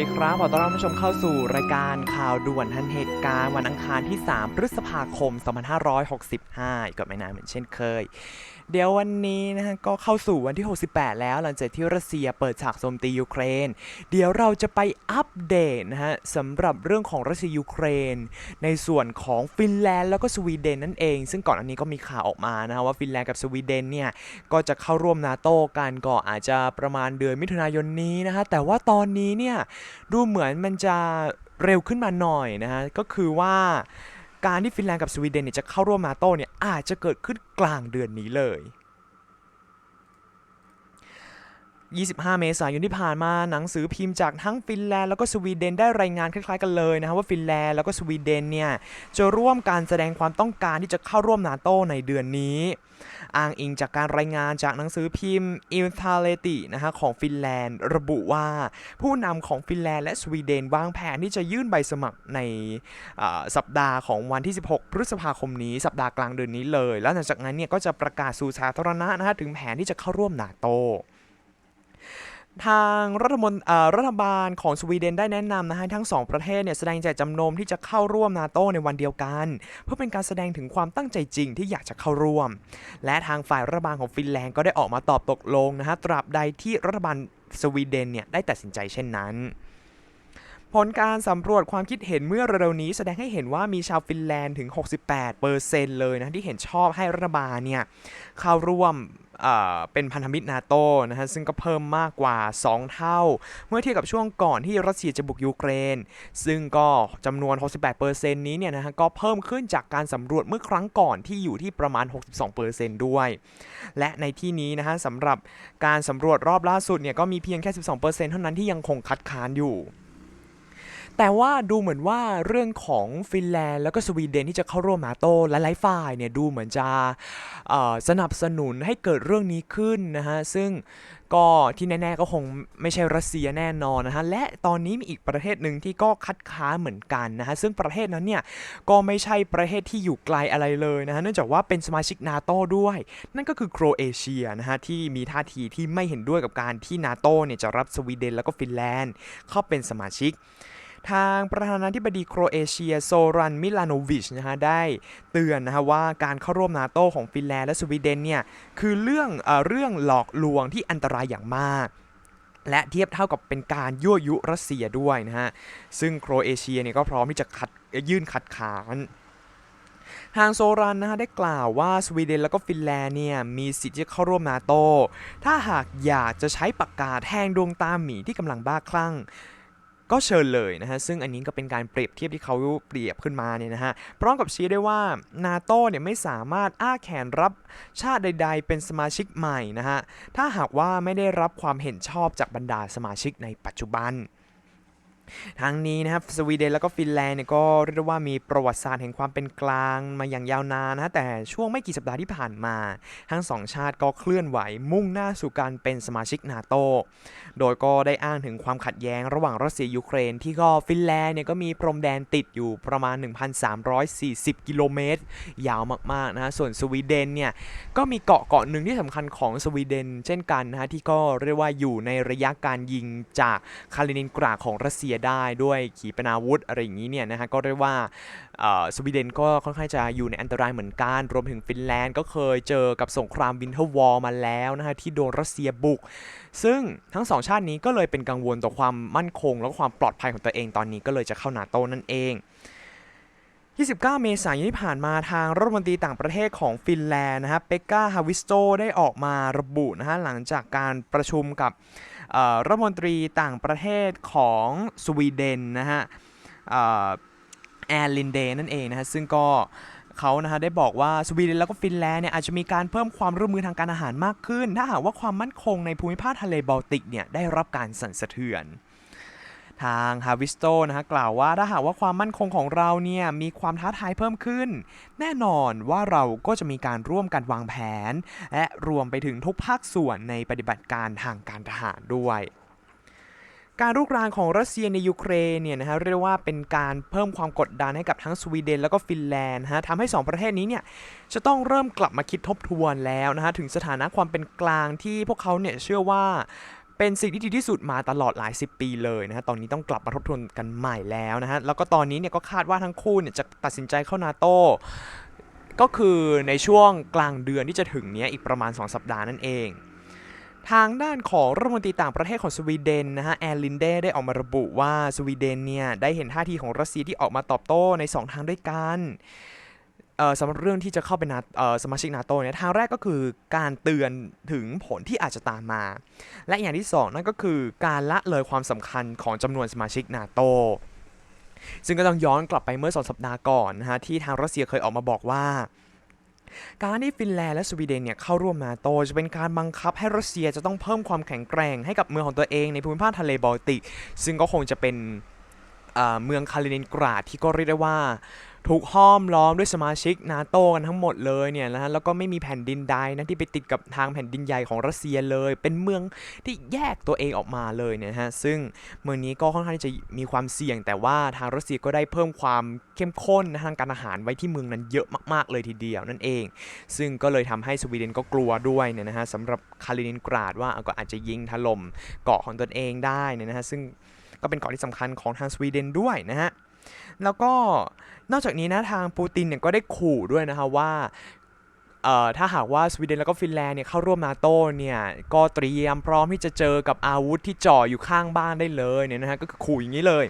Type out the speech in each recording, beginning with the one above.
ดีครับ ขอต้อนรับผู้ชมเข้าสู่รายการข่าวด่วนทันเหตุการณ์วันอังคารที่ 3 พฤษภาคม 2565ก็ไม่นานเหมือนเช่นเคย เดี๋ยววันนี้นะฮะก็เข้าสู่วันที่ 68 แล้วหลังจากที่รัสเซียเปิดฉากโจมตียูเครน เดี๋ยวเราจะไปอัปเดตนะฮะสำหรับเรื่องของรัสเซียยูเครน ในส่วนของฟินแลนด์แล้วก็สวีเดนนั่นเอง ซึ่งก่อนอันนี้ก็มีข่าวออกมานะฮะว่าฟินแลนด์กับสวีเดนเนี่ยก็จะเข้าร่วมนาโต้กันก็อาจจะประมาณเดือนมิถุนายนนี้นะฮะแต่ว่าตอนนี้เนี่ยดูเหมือนมันจะเร็วขึ้นมาหน่อยนะฮะก็คือว่า การที่ฟินแลนด์กับสวีเดนเนี่ยจะเข้าร่วมนาโต้เนี่ยอาจจะเกิดขึ้นกลางเดือนนี้เลย 25 เมษายนที่ผ่านมาหนังสือพิมพ์จากทั้งฟินแลนด์แล้วก็สวีเดนได้รายงานคล้ายๆกันเลยนะครับว่าฟินแลนด์แล้วก็สวีเดนเนี่ยจะร่วมการแสดงความต้องการที่จะเข้าร่วมนาโตในเดือนนี้ อ้างอิงจากการรายงานจากหนังสือพิมพ์ i n t a l e t i นะฮะของฟินแลนด์ ระบุว่าผู้นำของฟินแลนด์และสวีเดนวางแผนที่จะยื่นใบสมัครในสัปดาห์ของวันที่ 16 พฤษภาคมนี้ สัปดาห์กลางเดือนนี้เลย แล้วหลังจากนั้นเนี่ยก็จะประกาศสู่สาธารณะนะฮะถึงแผนที่จะเข้าร่วมนาโต ทางรัฐมนเอ่อรัฐบาลของสวีเดนได้แนะนำนะให้ทั้งสองประเทศเนี่ยแสดงใจจำนงที่จะเข้าร่วมนาโตในวันเดียวกัน เพื่อเป็นการแสดงถึงความตั้งใจจริงที่อยากจะเข้าร่วม และทางฝ่ายรัฐบาลของฟินแลนด์ก็ได้ออกมาตอบตกลงนะฮะตราบใดที่รัฐบาลสวีเดนเนี่ยได้ตัดสินใจเช่นนั้นผลการสำรวจความคิดเห็นเมื่อเร็วๆนี้แสดงให้เห็นว่ามีชาวฟินแลนด์ถึง 68%เลยนะที่เห็นชอบให้รัฐบาลเนี่ยเข้าร่วม เป็นพันธมิตรนาโตนะฮะซึ่งก็เพิ่มมากกว่า 2 เท่า เมื่อเทียบกับช่วงก่อนที่รัสเซียจะบุกยูเครน ซึ่งก็จำนวน 68%นี้เนี่ยนะฮะก็เพิ่มขึ้นจากการสำรวจเมื่อครั้งก่อนที่อยู่ที่ประมาณ 62%ด้วย และในที่นี้นะฮะสำหรับการสำรวจรอบล่าสุดเนี่ยก็มีเพียงแค่ 12%เท่านั้นที่ยังคงคัดค้านอยู่ แต่ว่าดูเหมือนว่าเรื่องของฟินแลนด์แล้วก็สวีเดนที่จะเข้าร่วมนาโตและหลายฝ่ายเนี่ยดูเหมือนจะสนับสนุนให้เกิดเรื่องนี้ขึ้นนะฮะซึ่งก็ที่แน่ๆก็คงไม่ใช่รัสเซียแน่นอนนะฮะและตอนนี้มีอีกประเทศหนึ่งที่ก็คัดค้านเหมือนกันนะฮะซึ่งประเทศนั้นเนี่ยก็ไม่ใช่ประเทศที่อยู่ไกลอะไรเลยนะฮะเนื่องจากว่าเป็นสมาชิกนาโตด้วย นั่นก็คือโครเอเชียนะฮะที่มีท่าทีที่ไม่เห็นด้วยกับการที่นาโตเนี่ยจะรับสวีเดนแล้วก็ฟินแลนด์เข้าเป็นสมาชิก ทางประธานาธิบดีโครเอเชียโซรันมิลาโนวิชนะฮะได้เตือนนะฮะว่าการเข้าร่วมนาโตของฟินแลนด์และสวีเดนเนี่ยคือเรื่องเอเรื่องหลอกลวงที่อันตรายอย่างมากและเทียบเท่ากับเป็นการยั่วยุรัสเซียด้วยนะฮะ ซึ่งโครเอเชียเนี่ยก็พร้อมที่จะคัดยื่นคัดค้านทางโซรันนะฮะได้กล่าวว่าสวีเดนแล้วก็ฟินแลนด์เนี่ยมีสิทธิ์ที่จะเข้าร่วมนาโต ถ้าหากอยากจะใช้ปากกาแทงดวงตาหมีที่กำลังบ้าคลั่ง ก็เชิญเลยนะฮะซึ่งอันนี้ก็เป็นการเปรียบเทียบที่เขาเปรียบขึ้นมาเนี่ยนะฮะพร้อมกับชี้ได้ว่านาโตเนี่ยไม่สามารถอ้าแขนรับชาติใด ๆ เป็นสมาชิกใหม่นะฮะถ้าหากว่าไม่ได้รับความเห็นชอบจากบรรดาสมาชิกในปัจจุบัน ทั้งนี้นะครับสวีเดนแล้วก็ฟินแลนด์เนี่ยก็เรียกได้ว่ามีประวัติศาสตร์แห่งความเป็นกลางมาอย่างยาวนานนะแต่ช่วงไม่กี่สัปดาห์ที่ผ่านมา ทั้งสองชาติก็เคลื่อนไหวมุ่งหน้าสู่การเป็นสมาชิกนาโตโดยก็ได้อ้างถึงความขัดแย้งระหว่างรัสเซียยูเครน ที่ก็ฟินแลนด์เนี่ยก็มีพรมแดนติดอยู่ประมาณ 1,340 กิโลเมตร ยาวมากๆนะส่วนสวีเดนเนี่ยก็มีเกาะเกาะหนึ่งที่สำคัญของสวีเดน เช่นกันนะที่ก็เรียกว่าอยู่ในระยะการยิงจากคาลินินกราของรัสเซียได้ด้วยขีปนาวุธอะไรอย่างนี้เนี่ยนะฮะก็เรียกว่าสวีเดนก็ค่อนข้างจะอยู่ในอันตรายเหมือนกันรวมถึงฟินแลนด์ก็เคยเจอกับสงครามวินเทอร์วอร์มาแล้วนะฮะที่โดนรัสเซียบุก ซึ่งทั้งสองชาตินี้ก็เลยเป็นกังวลต่อความมั่นคง และความปลอดภัยของตัวเองตอนนี้ก็เลยจะเข้านาโต้นั่นเอง29 เมษายนที่ผ่านมาทางรัฐมนตรีต่างประเทศของฟินแลนด์นะฮะเปกกาฮาวิสโตได้ออกมาระบุนะฮะหลังจากการประชุมกับ รัฐมนตรีต่างประเทศของสวีเดนนะฮะแอร์ลินเดนนั่นเองนะฮะซึ่งก็เขานะฮะได้บอกว่าสวีเดนแล้วก็ฟินแลนด์เนี่ยอาจจะมีการเพิ่มความร่วมมือทางการอาหารมากขึ้น ถ้าหากว่าความมั่นคงในภูมิภาคทะเลบอลติกเนี่ยได้รับการสั่นสะเทือน ทางฮาวิสโตนะฮะกล่าวว่าถ้าหากว่าความมั่นคงของเราเนี่ยมีความท้าทายเพิ่มขึ้น แน่นอนว่าเราก็จะมีการร่วมกันวางแผน และรวมไปถึงทุกภาคส่วนในปฏิบัติการทางการทหารด้วยการรุกรานของรัสเซียในยูเครนเนี่ยนะฮะเรียกว่าเป็นการเพิ่มความกดดันให้กับทั้งสวีเดนแล้วก็ฟินแลนด์ฮะทำให้ 2 ประเทศนี้เนี่ยจะต้องเริ่มกลับมาคิดทบทวนแล้วนะฮะถึงสถานะความเป็นกลางที่พวกเขาเนี่ยเชื่อว่า เป็นสิ่งที่ดีที่สุดมาตลอดหลายสิบปีเลยนะฮะ ตอนนี้ต้องกลับมาทบทวนกันใหม่แล้วนะฮะ แล้วก็ตอนนี้เนี่ยก็คาดว่าทั้งคู่เนี่ยจะตัดสินใจเข้านาโตก็คือในช่วงกลางเดือนที่จะถึงเนี้ยอีกประมาณ 2 สัปดาห์นั่นเอง ทางด้านของรัฐมนตรีต่างประเทศของสวีเดนนะฮะแอร์ลินเดได้ออกมาระบุว่าสวีเดนเนี่ยได้เห็นท่าทีของรัสเซียที่ออกมาตอบโต้ใน 2 ทางด้วยกัน สำหรับเรื่องที่จะเข้าเป็นนาสมาชิกนาโตเนี่ยทางแรกก็คือการเตือนถึงผลที่อาจจะตามมา และอย่างที่สองนั่นก็คือการละเลยความสำคัญของจำนวนสมาชิกนาโตซึ่งก็ต้องย้อนกลับไปเมื่อสองสัปดาห์ก่อนนะฮะที่ทางรัสเซียเคยออกมาบอกว่า การที่ฟินแลนด์และสวีเดนเนี่ยเข้าร่วมนาโตจะเป็นการบังคับให้รัสเซียจะต้องเพิ่มความแข็งแกร่งให้กับเมืองของตัวเองในภูมิภาคทะเลบอลติก ซึ่งก็คงจะเป็นเอ่อเมืองคาลินินกราดที่ก็เรียกได้ว่า ถูกห้อมล้อมด้วยสมาชิกนาโตกันทั้งหมดเลยเนี่ยนะฮะแล้วก็ไม่มีแผ่นดินใดนะที่ไปติดกับทางแผ่นดินใหญ่ของรัสเซียเลย เป็นเมืองที่แยกตัวเองออกมาเลยเนี่ยนะฮะซึ่งเมืองนี้ก็ค่อนข้างที่จะมีความเสี่ยง แต่ว่าทางรัสเซียก็ได้เพิ่มความเข้มข้นนะทางการอาหารไว้ที่เมืองนั้นเยอะมากๆเลยทีเดียวนั่นเอง ซึ่งก็เลยทำให้สวีเดนก็กลัวด้วยเนี่ยนะฮะสำหรับคาลินินกราดว่าก็อาจจะยิงถล่มเกาะของตนเองได้เนี่ยนะฮะซึ่งก็เป็นเกาะที่สำคัญของทางสวีเดนด้วยนะฮะ แล้วก็นอกจากนี้นะทางปูตินเนี่ยก็ได้ขู่ด้วยนะคะว่าเอ่อถ้าหากว่าสวีเดนแล้วก็ฟินแลนด์เนี่ยเข้าร่วมนาโตเนี่ยก็เตรียมพร้อมที่จะเจอกับอาวุธที่จ่ออยู่ข้างบ้านได้เลยเนี่ยนะฮะก็คือขู่อย่างนี้เลย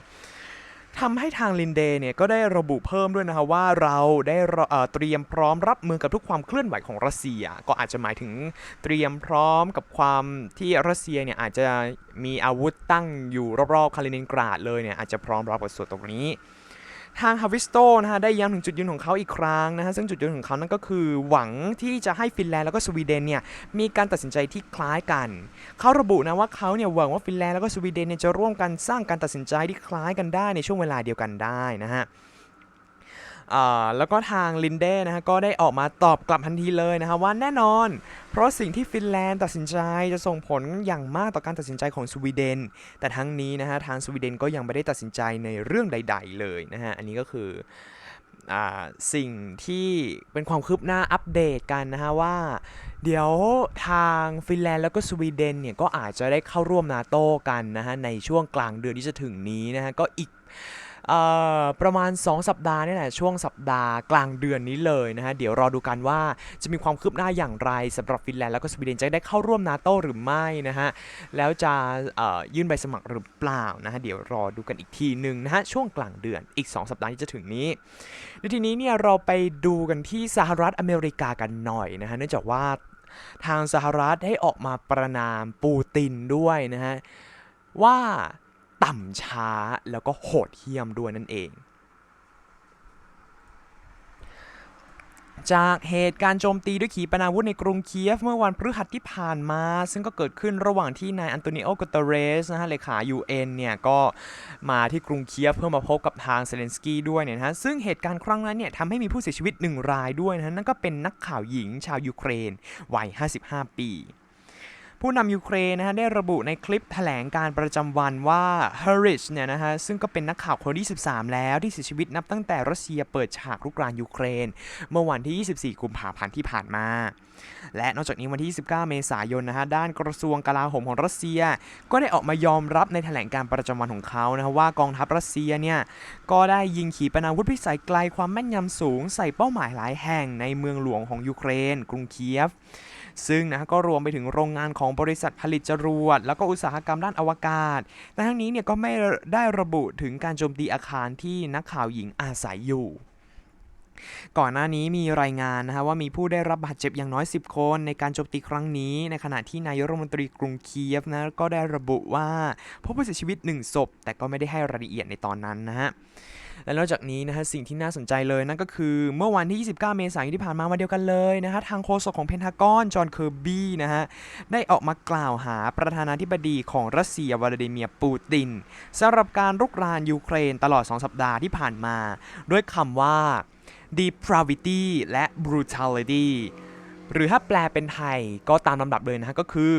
ทำให้ทางลินเดย์เนี่ยก็ได้ระบุเพิ่มด้วยนะคะว่าเราได้เอ่อเตรียมพร้อมรับมือกับทุกความเคลื่อนไหวของรัสเซีย ก็อาจจะหมายถึงเตรียมพร้อมกับความที่รัสเซียเนี่ยอาจจะมีอาวุธตั้งอยู่รอบๆคาลินินกราดเลยเนี่ยอาจจะพร้อมรับกับส่วนตรงนี้ ทางฮาวิสโตนะฮะได้ย้ำถึงจุดยืนของเขาอีกครั้งนะฮะซึ่งจุดยืนของเขานั่นก็คือหวังที่จะให้ฟินแลนด์แล้วก็สวีเดนเนี่ยมีการตัดสินใจที่คล้ายกันเขาระบุนะว่าเขาเนี่ยหวังว่าฟินแลนด์แล้วก็สวีเดนเนี่ยจะร่วมกันสร้างการตัดสินใจที่คล้ายกันได้ในช่วงเวลาเดียวกันได้นะฮะ แล้วก็ทางลินเดนะฮะก็ได้ออกมาตอบกลับทันทีเลยนะฮะว่าแน่นอน เพราะสิ่งที่ฟินแลนด์ตัดสินใจจะส่งผลอย่างมากต่อการตัดสินใจของสวีเดน แต่ทั้งนี้นะฮะทางสวีเดนก็ยังไม่ได้ตัดสินใจในเรื่องใด ๆ เลยนะฮะอันนี้ก็คืออสิ่งที่เป็นความคืบหน้าอัปเดตกันนะฮะว่า เดี๋ยวทางฟินแลนด์แล้วก็สวีเดนเนี่ยก็อาจจะได้เข้าร่วมนาโต้กันนะฮะในช่วงกลางเดือนที่จะถึงนี้นะฮะก็อีก ประมาณ 2 สัปดาห์นี่แหละช่วงสัปดาห์กลางเดือนนี้เลยนะฮะเดี๋ยวรอดูกันว่าจะมีความคืบหน้าอย่างไรสำหรับฟินแลนด์แล้วก็สวีเดนจะได้เข้าร่วมนาโตหรือไม่นะฮะแล้วจะยื่นใบสมัครหรือเปล่านะฮะเดี๋ยวรอดูกันอีกทีหนึ่งนะฮะช่วงกลางเดือนอีก 2 สัปดาห์ที่จะถึงนี้ในทีนี้เนี่ยเราไปดูกันที่สหรัฐอเมริกากันหน่อยนะฮะเนื่องจากว่าทางสหรัฐได้ออกมาประนามปูตินด้วยนะฮะว่า ต่ำช้าแล้วก็โหดเหี้ยมด้วยนั่นเอง จากเหตุการณ์โจมตีด้วยขีปนาวุธในกรุงเคียฟเมื่อวันพฤหัสที่ผ่านมา ซึ่งก็เกิดขึ้นระหว่างที่นายอันโตนิโอกุเตเรสนะฮะเลขา UN เนี่ย ก็มาที่กรุงเคียฟเพื่อมาพบกับทางเซเลนสกี้ด้วยเนี่ยนะฮะ ซึ่งเหตุการณ์ครั้งนั้นเนี่ยทำให้มีผู้เสียชีวิตหนึ่งรายด้วยนะะนั่นก็เป็นนักข่าวหญิงชาวยูเครนวัย 55 ปี ผู้นำยูเครนนะฮะได้ระบุในคลิปแถลงการประจำวันว่าเฮริชเนี่ยนะฮะซึ่งก็เป็นนักข่าวคนที่ 13 แล้วที่เสียชีวิตนับตั้งแต่รัสเซียเปิดฉากรุกรานยูเครน เมื่อวันที่ 24 กุมภาพันธ์ที่ผ่านมา และนอกจากนี้วันที่ 29 เมษายนนะฮะด้านกระทรวงกลาโหมของรัสเซีย ก็ได้ออกมายอมรับในแถลงการประจำวันของเขานะฮะว่ากองทัพรัสเซียเนี่ยก็ได้ยิงขีปนาวุธพิสัยไกลความแม่นยำสูงใส่เป้าหมายหลายแห่งในเมืองหลวงของยูเครน กรุงเคียฟ ซึ่งนะก็รวมไปถึงโรงงานของบริษัทผลิตจรวด แล้วก็อุตสาหกรรมด้านอวกาศ แต่ทั้งนี้เนี่ยก็ไม่ได้ระบุถึงการโจมตีอาคารที่นักข่าวหญิงอาศัยอยู่ก่อนหน้านี้มีรายงานนะฮะว่ามีผู้ได้รับบาดเจ็บอย่างน้อย 10 คนในการโจมตีครั้งนี้ ในขณะที่นายรัฐมนตรีกรุงเคียฟนะก็ได้ระบุว่าพบผู้เสียชีวิต 1 ศพ แต่ก็ไม่ได้ให้รายละเอียดในตอนนั้นนะฮะ และนอกจากนี้นะฮะสิ่งที่น่าสนใจเลยนั่นก็คือเมื่อวันที่ 29 เมษายนที่ผ่านมาวันเดียวกันเลยนะฮะทางโฆษกของเพนทากอนจอห์นเคอร์บี้นะฮะได้ออกมากล่าวหาประธานาธิบดีของรัสเซียวลาดิเมียร์ปูตินสำหรับการรุกรานยูเครนตลอด 2 สัปดาห์ที่ผ่านมา ด้วยคำว่า depravity และ brutality หรือถ้าแปลเป็นไทยก็ตามลำดับเลยนะฮะก็คือ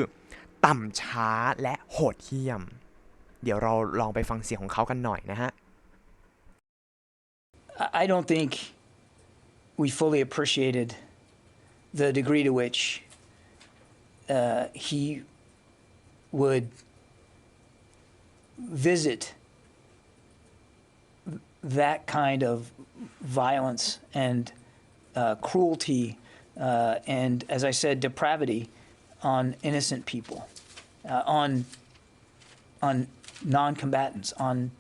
ต่ำช้าและโหดเหี้ยม เดี๋ยวเราลองไปฟังเสียงของเขากันหน่อยนะฮะ I- don't think we fully appreciated the degree to which uh, he would visit that kind of violence and uh, cruelty uh, and, as I said, depravity on innocent people, uh, on on non-combatants, on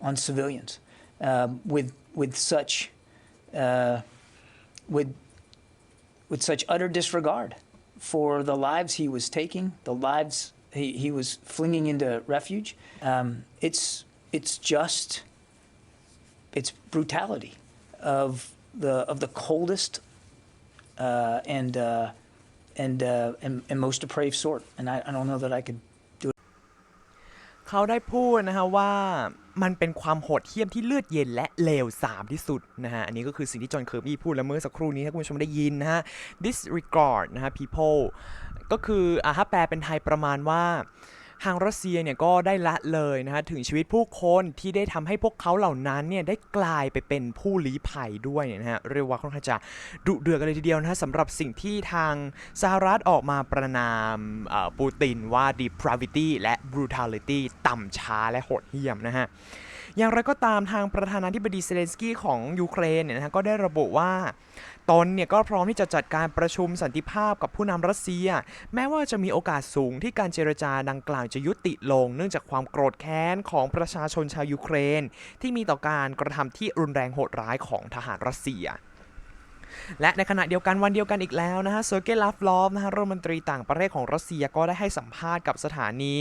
on civilians, um, with with such uh, with with such utter disregard for the lives he was taking, the lives he, he was flinging into refuge. Um, it's it's just it's brutality of the of the coldest uh, and, uh, and, uh, and and most depraved sort. And I, I don't know that I could เขาได้พูดนะฮะว่า มันเป็นความโหดเหี้ยมที่เลือดเย็นและเลวสามที่สุดนะฮะ อันนี้ก็คือสิ่งที่จอห์นเคอร์บี้พูดแล้วเมื่อสักครู่นี้ถ้าคุณผู้ชมได้ยินนะฮะ disregard นะฮะ people ก็คืออะถ้าแปลเป็นไทยประมาณว่า ทางรัสเซียเนี่ยก็ได้ละเลยนะฮะถึงชีวิตผู้คนที่ได้ทำให้พวกเขาเหล่านั้นเนี่ยได้กลายไปเป็นผู้ลี้ภัยด้วยเนี่ยนะฮะเรียกว่าค่อนข้างจะดุเดือดกันเลยทีเดียวนะฮะสำหรับสิ่งที่ทางสหรัฐออกมาประนามปูตินว่า depravity และ brutality ต่ำช้าและโหดเหี้ยมนะฮะ อย่างไรก็ตามทางประธานาธิบดีเซเลนสกี้ของยูเครนเนี่ยนะฮะก็ได้ระบุว่าตนเนี่ยก็พร้อมที่จะจัดการประชุมสันติภาพกับผู้นำรัสเซีย แม้ว่าจะมีโอกาสสูงที่การเจรจาดังกล่าวจะยุติลง เนื่องจากความโกรธแค้นของประชาชนชาวยูเครน ที่มีต่อการกระทำที่รุนแรงโหดร้ายของทหารรัสเซีย และในขณะเดียวกันวันเดียวกันอีกแล้วนะฮะเซอร์เกย์ลาฟลอฟนะฮะรัฐมนตรีต่างประเทศของรัสเซียก็ได้ให้สัมภาษณ์กับสถานี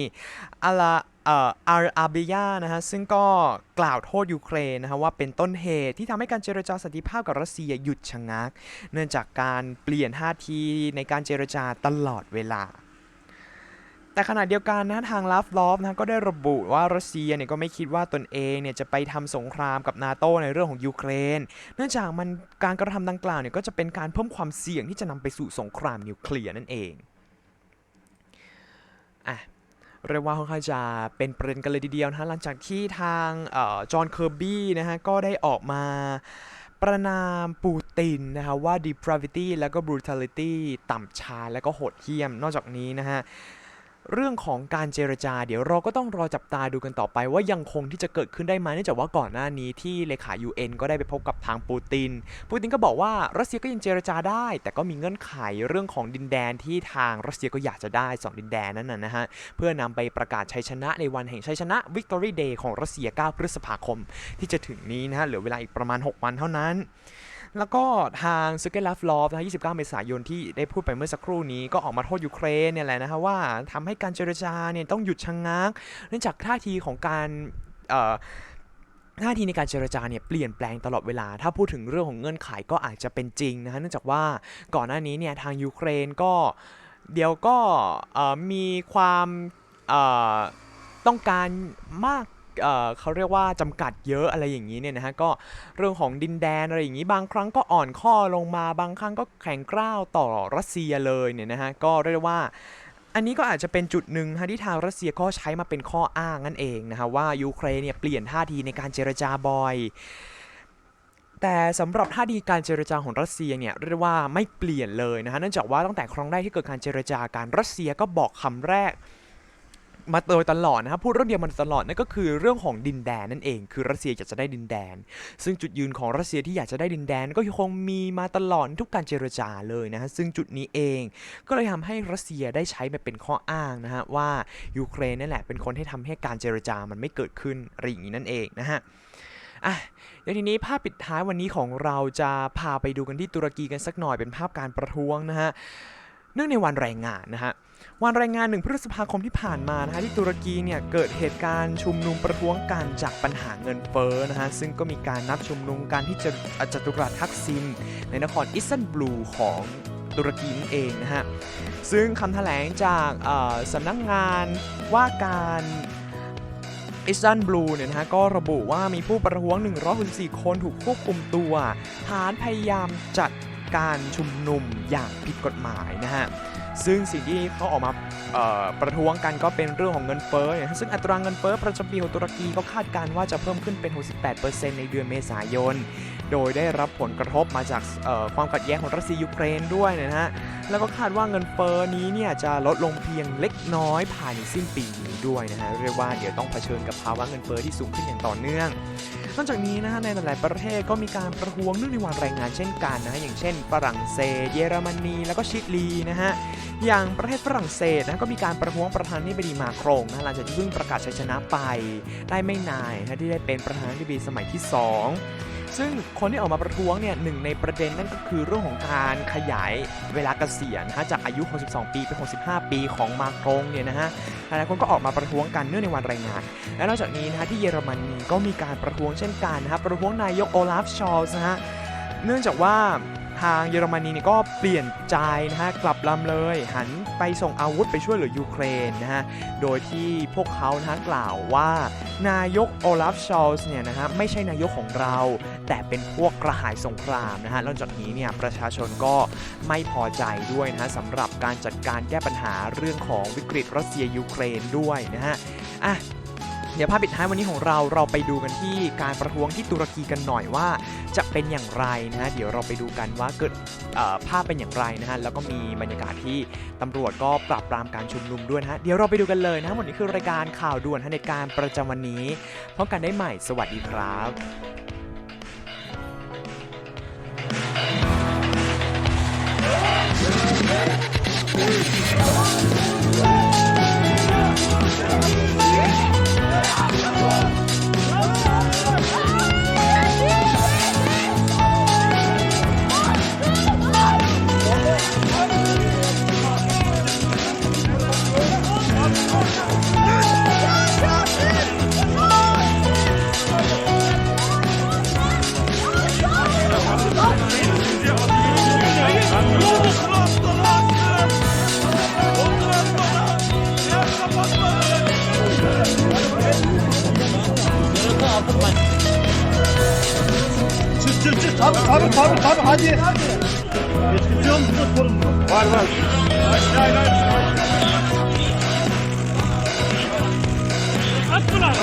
อาลาเอ่ออาร์อาเบียนะฮะซึ่งก็กล่าวโทษยูเครนนะฮะว่าเป็นต้นเหตุที่ทำให้การเจรจาสันติภาพกับรัสเซียหยุดชะงัก เนื่องจากการเปลี่ยนท่าทีในการเจรจาตลอดเวลา แต่ขณะเดียวกันนะทางลาฟลอฟนะก็ได้ระบุว่ารัสเซียเนี่ยก็ไม่คิดว่าตนเองเนี่ยจะไปทำสงครามกับนาโตในเรื่องของยูเครน เนื่องจากมันการกระทำดังกล่าวเนี่ยก็จะเป็นการเพิ่มความเสี่ยงที่จะนำไปสู่สงครามนิวเคลียร์นั่นเองอะเรียกว่าค่อนข้างจะเป็นประเด็นกันเลยทีเดียวนะหลังจากที่ทางจอห์นเคอร์บี้นะฮะก็ได้ออกมาประนามปูตินนะฮะว่า depravity แล้วก็ brutality ต่ำช้าแล้วก็โหดเหี้ยม นอกจากนี้นะฮะ เรื่องของการเจรจา เดี๋ยวเราก็ต้องรอจับตาดูกันต่อไป ว่ายังคงที่จะเกิดขึ้นได้ไหมเนื่องจากว่าก่อนหน้านี้ที่เลขา UN ก็ได้ไปพบกับทางปูติน ปูตินก็บอกว่ารัสเซียก็ยังเจรจาได้ แต่ก็มีเงื่อนไขเรื่องของดินแดนที่ทางรัสเซียก็อยากจะได้ 2 ดินแดนนั้นนะฮะเพื่อนำไปประกาศชัยชนะในวันแห่งชัยชนะ Victory Day ของรัสเซีย 9 พฤษภาคม ที่จะถึงนี้นะฮะเหลือเวลาอีกประมาณ 6 วันเท่านั้น แล้วก็ทางซูเกลาฟลอฟนะฮะ29 เมษายนที่ได้พูดไปเมื่อสักครู่นี้ก็ออกมาโทษยูเครนเนี่ยแหละนะฮะว่าทำให้การเจรจาเนี่ยต้องหยุดชะงงัก เนื่องจากท่าทีของการเอ่อท่าทีในการเจรจาเนี่ยเปลี่ยนแปลงตลอดเวลา ถ้าพูดถึงเรื่องของเงื่อนไขก็อาจจะเป็นจริงนะฮะเนื่องจากว่าก่อนหน้านี้เนี่ยทางยูเครนก็เดี๋ยวก็มีความต้องการมาก เขาเรียกว่าจำกัดเยอะอะไรอย่างนี้เนี่ยนะฮะก็เรื่องของดินแดนอะไรอย่างนี้บางครั้งก็อ่อนข้อลงมาบางครั้งก็แข็งกร้าวต่อรัสเซียเลยเนี่ยนะฮะก็เรียกว่าอันนี้ก็อาจจะเป็นจุดหนึ่งฮะที่ทางรัสเซียก็ใช้มาเป็นข้ออ้างนั่นเองนะฮะว่ายูเครนเนี่ยเปลี่ยนท่าทีในการเจรจาบ่อย แต่สำหรับท่าทีการเจรจาของรัสเซียเนี่ยเรียกว่าไม่เปลี่ยนเลยนะฮะเนื่องจากว่าตั้งแต่ครั้งแรกที่เกิดการเจรจาการรัสเซียก็บอกคำแรก มาโดยตลอดนะครับพูดเรื่องเดียวมาตลอดนั่นก็คือเรื่องของดินแดนนั่นเอง คือรัสเซียอยากจะได้ดินแดน ซึ่งจุดยืนของรัสเซียที่อยากจะได้ดินแดนก็คงมีมาตลอดทุกการเจรจาเลยนะฮะซึ่งจุดนี้เอง ก็เลยทำให้รัสเซียได้ใช้มาเป็นข้ออ้างนะฮะว่ายูเครนนั่นแหละเป็นคนที่ทำให้การเจรจามันไม่เกิดขึ้นอะไรอย่างนี้นั่นเองนะฮะอะเดี๋ยวทีนี้ภาพปิดท้ายวันนี้ของเราจะพาไปดูกันที่ตุรกีกันสักหน่อยเป็นภาพการประท้วงนะฮะเนื่องในวันแรงงานนะฮะ วันแรงงานหนึ่งพฤษภาคมที่ผ่านมานะฮะที่ตุรกีเนี่ยเกิดเหตุการณ์ชุมนุมประท้วงกันจากปัญหาเงินเฟ้อนะฮะซึ่งก็มีการนัดชุมนุมกันที่จะจตุรัสทักซิม ในนครอิสตันบูลของตุรกีนั่นเองนะฮะซึ่งคำแถลงจากสำนักงานว่าการอิสตันบูลเนี่ยนะฮะก็ระบุว่ามีผู้ประท้วง 164 คนถูกควบคุมตัวฐานพยายามจัดการชุมนุมอย่างผิดกฎหมายนะฮะ ซึ่งสิ่งที่เขาออกมาประท้วงกันก็เป็นเรื่องของเงินเฟ้อเนี่ยซึ่งอัตราเงินเฟ้อประจำปีของตุรกีก็คาดการณ์ว่าจะเพิ่มขึ้นเป็น 68%ในเดือนเมษายน โดยได้รับผลกระทบมาจากความขัดแย้งของรัสเซียยูเครนด้วยนะฮะ แล้วก็คาดว่าเงินเฟ้อนี้เนี่ยจะลดลงเพียงเล็กน้อยภายในสิ้นปีนี้ด้วยนะฮะ เรียกว่าเดี๋ยวต้องเผชิญกับภาวะเงินเฟ้อที่สูงขึ้นอย่างต่อเนื่องนอกจากนี้นะฮะในหลาย ๆ ประเทศก็มีการประท้วงเนื่องในวันแรงงานเช่นกันนะฮะอย่างเช่น ฝรั่งเศส เยอรมนีแล้วก็ชิลีนะฮะอย่างประเทศฝรั่งเศสนะก็มีการประท้วงประธานาธิบดีมาโครงนะหลังจากที่เพิ่งประกาศชัยชนะไป ได้ไม่นานนะที่ได้เป็นประธานาธิบดีสมัยที่ 2 ซึ่งคนที่ออกมาประท้วงเนี่ยหนึ่งในประเด็นนั่นก็คือเรื่องของการขยายเวลาเกษียณนะฮะจากอายุ 62 ปีเป็น 65 ปีของมาครงเนี่ยนะฮะหลายคนก็ออกมาประท้วงกันเนื่องในวันแรงงาน และนอกจากนี้นะฮะที่เยอรมนีก็มีการประท้วงเช่นกันนะครับประท้วงนายกโอลาฟชอลส์นะฮะเนื่องจากว่า ทางเยอรมนีเนี่ยก็เปลี่ยนใจนะฮะกลับลำเลย หันไปส่งอาวุธไปช่วยเหลือยูเครนนะฮะโดยที่พวกเขานะฮะกล่าวว่านายกโอลาฟชอลส์เนี่ยนะฮะไม่ใช่นายกของเรา แต่เป็นพวกกระหายสงครามนะฮะนอกจากนี้เนี่ยประชาชนก็ไม่พอใจด้วยนะฮะสำหรับการจัดการแก้ปัญหาเรื่องของวิกฤตรัสเซียยูเครนด้วยนะฮะอะ เดี๋ยวภาพปิดท้ายวันนี้ของเราเราไปดูกันที่การประท้วงที่ตุรกีกันหน่อยว่า จะเป็นอย่างไรนะฮะเดี๋ยวเราไปดูกันว่าเกิดภาพเป็นอย่างไรนะฮะแล้วก็มีบรรยากาศที่ตำรวจก็ปราบปรามการชุมนุมด้วยนะฮะเดี๋ยวเราไปดูกันเลยนะฮะวันนี้คือรายการข่าวด่วนทันการประจำวันนี้พบกันได้ใหม่ สวัสดีครับ Geçiriyor musunuz sorun mu? Var var. Aşağı in aşağı. At bunu. At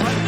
bunu.